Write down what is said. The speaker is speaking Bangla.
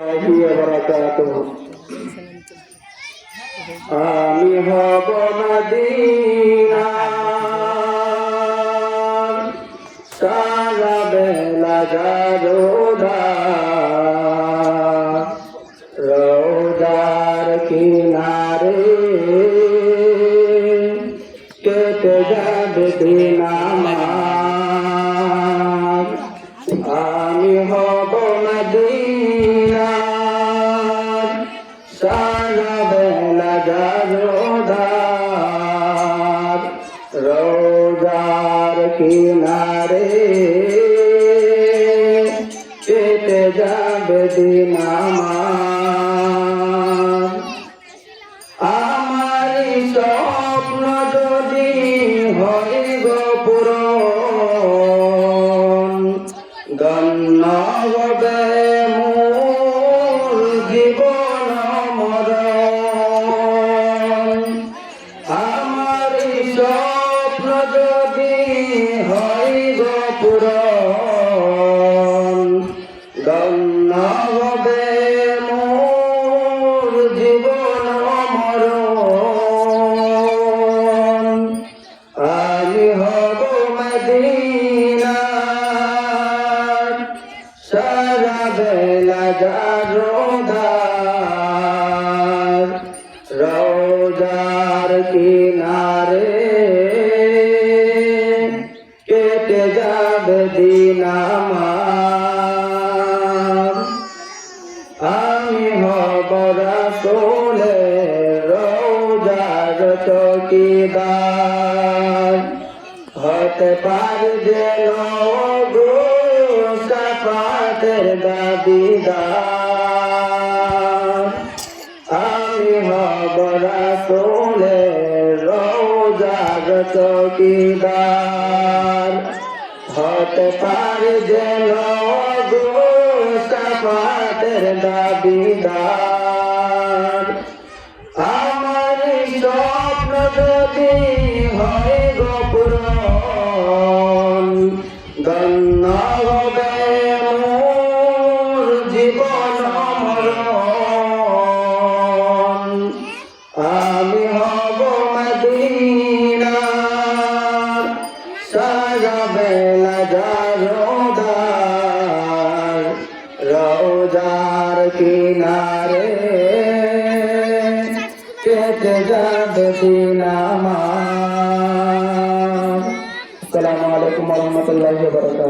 আমি হব মদিনা। সারা বেলা যারোদা রোদার কিনারে কেটে যাবে দিন আমি হব মদিনা। সারা বেলা যারোদার রোজার কিনারে কেটে যাবে দিন আমার। আমারি স্বপ্ন স্বপ্ন যদি হয় গোপুর গণ্য হবে মোর জীবন মরণ আমি হব মদিনার সারা বেলা যারোদার রোজার কিনারে কেটে যাবে দিন আমার? আমি হব রাসোলে রোজার চকিদার হতে পারে যে সাফাতের দাবিদার। রোজার চকিদার হতে পারে যেন গোসাফাতের দাবিদার। আমার স্বপ্ন যদি হয় গোপুর মোর জীবন আমি সারা বেলা যারোদার রোজার কিনারে কেটে যাবে দিন আমার আসসালামু আলাইকুম রহমতুল্লাহ বরকাত